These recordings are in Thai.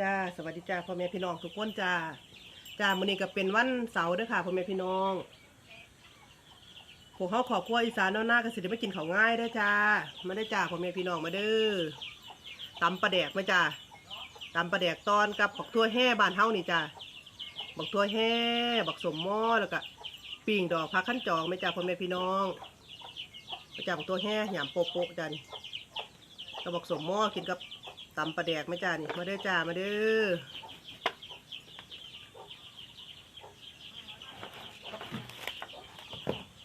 จ้า สวัสดีจ้าพ่อแม่พี่น้องทุกคนจ้า จ้ามื้อนี้ก็เป็นวันเสาร์เด้อค่ะพ่อแม่พี่น้องพวกเขาขอบครัวอีสานเอาหน้าก็สิได้ไม่กินข้าวง่ายเด้อจ้ามาได้อจ้าพ่อแม่พี่น้องมาเด้อตำปลาแดกมาจ้าตำปลาแดกตอนกับบักทั่วแห่บ้านเฮานี่จ้าบักทั่วแห่บักสมหม้อแล้วก็ปิ่งดอกพักขั้นจองไหมจ้าพ่อแม่พี่น้องมาจ้าบักทั่วแห่หยามโปโปะๆจ้านี่ก็บักสมหม้อกินกับ ตำปลาแดกไหมจ้านี่มาเด้อจ้ามาเด้อ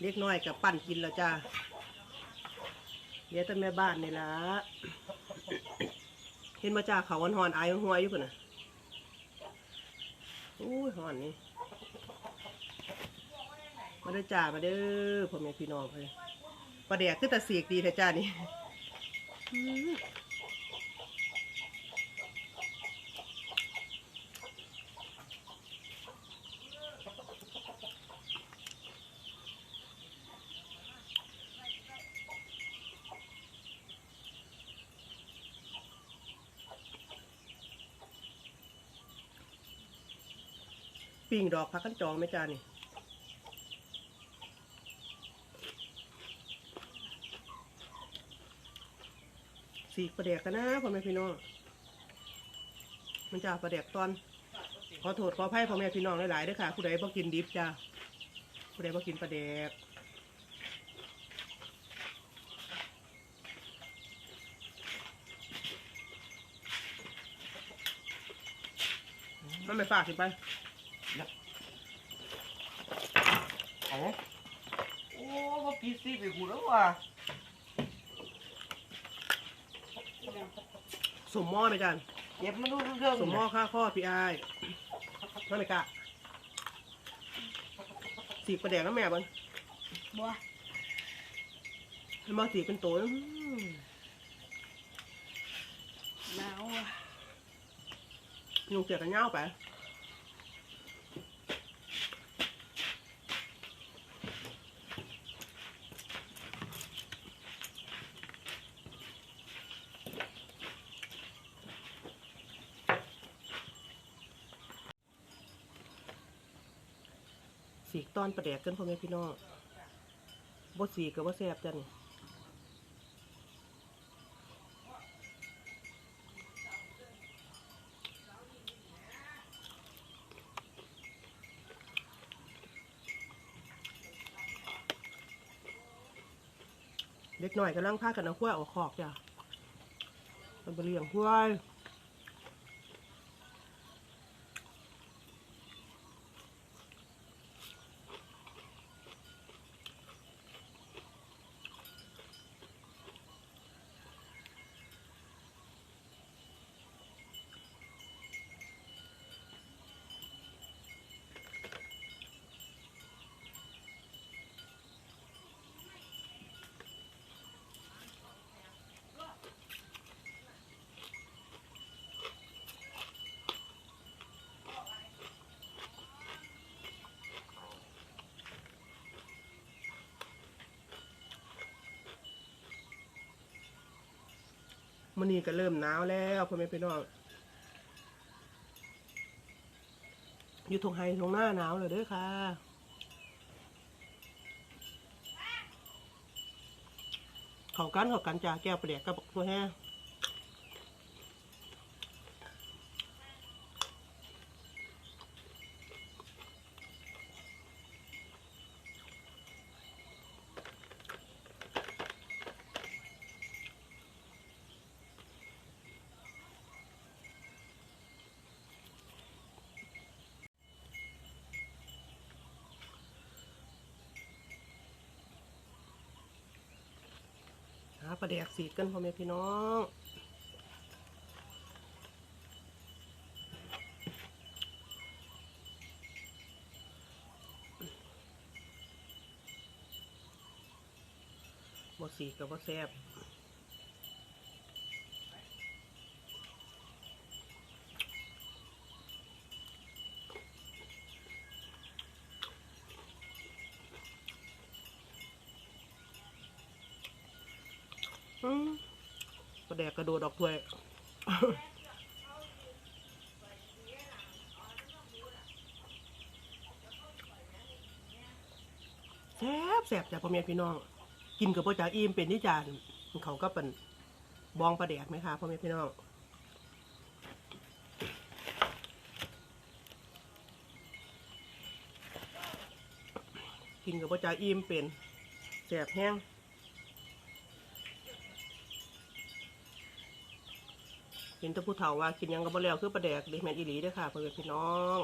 เล็กน้อยกับปั้นกินแล้วจ้าเดี๋ยวแต่แม่บ้านนี่ละเห็นมาจ้าเขาวันหอนๆอายหัวอยู่กันนะอู้หอนนี่มาเด้จ้ามาเด้อพ่อแม่พี่น้องเลยประเดี๋ยวคือแต่เสียกดีแท้จ้านี่ ปิ้งดอกพักกันจองไหมจ้านี่สีประเดกกันนะพ่อแม่พี่น้อง มันจะประเดกตอน ขอโทษขออภัยพ่อแม่พี่น้องหลายๆด้วยค่ะ ผู้ใดบ่กินดิบจ้าผู้ใดบ่กินประเดกมันไม่ฝากสิไป เอา โอ้ว่าปีซีไปกูแล้วว่ะสมหม้อไหมจันเก็บมาดูเรื่องสมหม้อค่าข้อพี่อายนั่นไม่กะสีกประเดกนะแม่บันบัวให้มาสีกเป็นตัวอื้อหนาวอะยุงเสียกันเงาไป สีกตอนประแดกกันพ่อแม่พี่น้องบ่สีกับบ่แซ่บจันเด็กหน่อยกำลังพากันเอาขั้วออกขอกจ้ะมันไปเลี้ยงขั้ว มันนี่ก็เริ่มหนาวแล้วพ่อแม่พี่น้องอยู่ทงไฮทงหน้าหนาวเลยเด้อค่ะเขากันเขากันจ่าแก้วเปลียกกับตัวแห้ ปลาแดกสีกันพ่อแม่พี่น้องบ่สีกับบ่แซ่บ กระแดกกระโดดออกถ้วยแซ่บแซ่บจากพ่อแม่พี่น้อง กินกับพ่อจ่าอิ่มเป็นที่จานเขาก็เป็นบองประแดกไหมคะพ่อแม่พี่น้องกินกับพ่อจ่าอิ่มเป็นแซ่บแห้ง เห็นแตะผู้เฒ่าว่ากินหยังกับบ่แล้วคือปลาแดกเด็แมนอีหลีเด้อค่ะเพื่อนพี่น้อง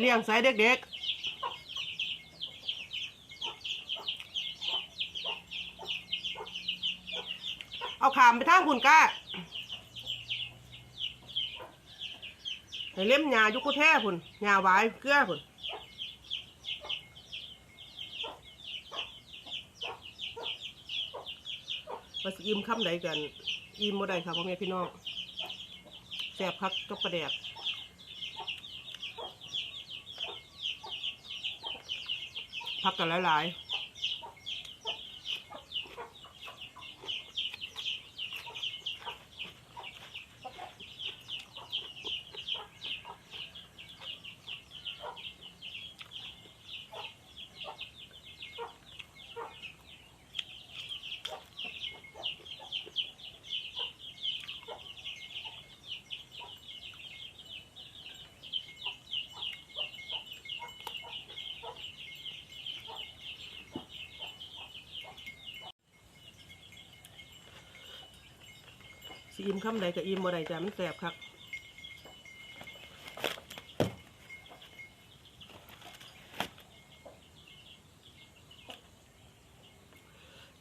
เลี้ยงสายเด็กๆ เอาขามไปทางคุณก้าไปเล่มหญ้ายุกุแท้พุ่นหญ้าหวายเกลือพุ่นว่าสิอิ่มคำใดกัน อิ่มบ่ได้ค่ะพ่อแม่พี่น้องแซ่บพักกับประแดก พักกันหลายๆ อิ่มคำใดก็อิ่มบ่ได้จ้ะมันแซ่บคัก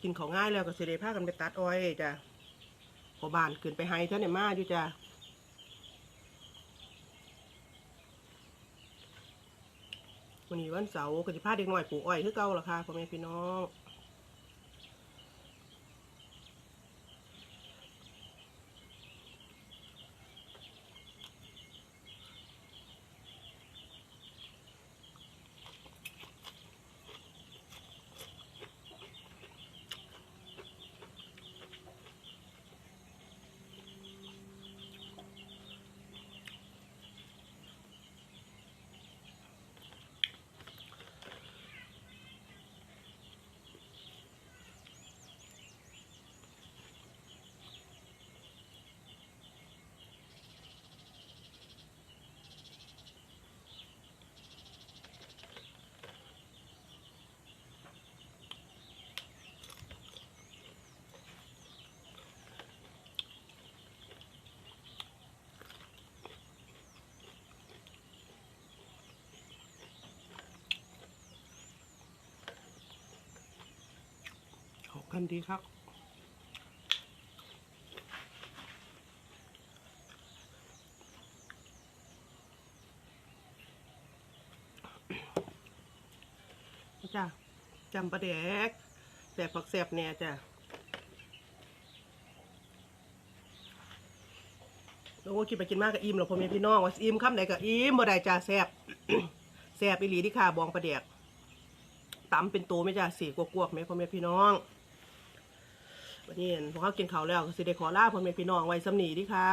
กินของง่ายแล้วก็สิได้ากันไปตัดอ้อยจ้ะพอบานขึ้นไปไฮเท่านี่มาอยู่จ้ะวันนี้วันเสาร์ก็สิพาเด็กหน้อยปลูกอ้อยคือเก่าล่ะค่ะพ่อแม่พี่น้อง ขอบคุณดีครับจ้ะจำประเดกแสบผักแสบแน่จ้ะโอ้กินไปกินมากก็อิ่มแล้วพ่อแม่พี่น้องว่าอิ่มคำไหนก็อิ่มบ่ได้จ้ะแสบแสบอีหลีที่ค่ะบองประเดกตำเป็นตัวไม่จ้ะสีกวกๆไหมพ่อแม่พี่น้อง วันนี้พวกเขากินข้าวแล้วก็สิได้ขอลาพ่อแม่พี่น้องไว้สำนีดิค่ะ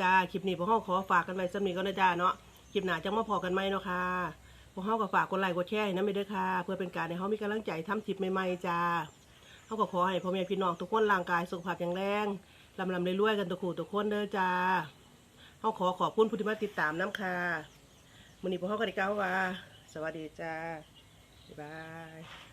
จ้าคลิปนี้พวกเขาขอฝากกันไว้สำนีก็นะจ้าเนาะคลิปหน้าจะมาพอกันไหมเนาะค่ะพวกเขาก็ฝากกดไลค์กดแชร์นะไม่ด้วยค่ะ เพื่อเป็นการให้เขามีกำลังใจทำคลิปใหม่ๆจ้าเขาก็ขอให้พ่อแม่พี่น้องทุกคนร่างกายสุขภาพแข็งแรงลำลำเรวยๆกันทุกคู่ทุกคนเด้อจ้าเขาขอขอบคุณผู้ที่มาติดตามน้ำค่ะวันนี้พวกเขาก็ได้กล่าวว่า สวัสดีจ้าบ๊ายบาย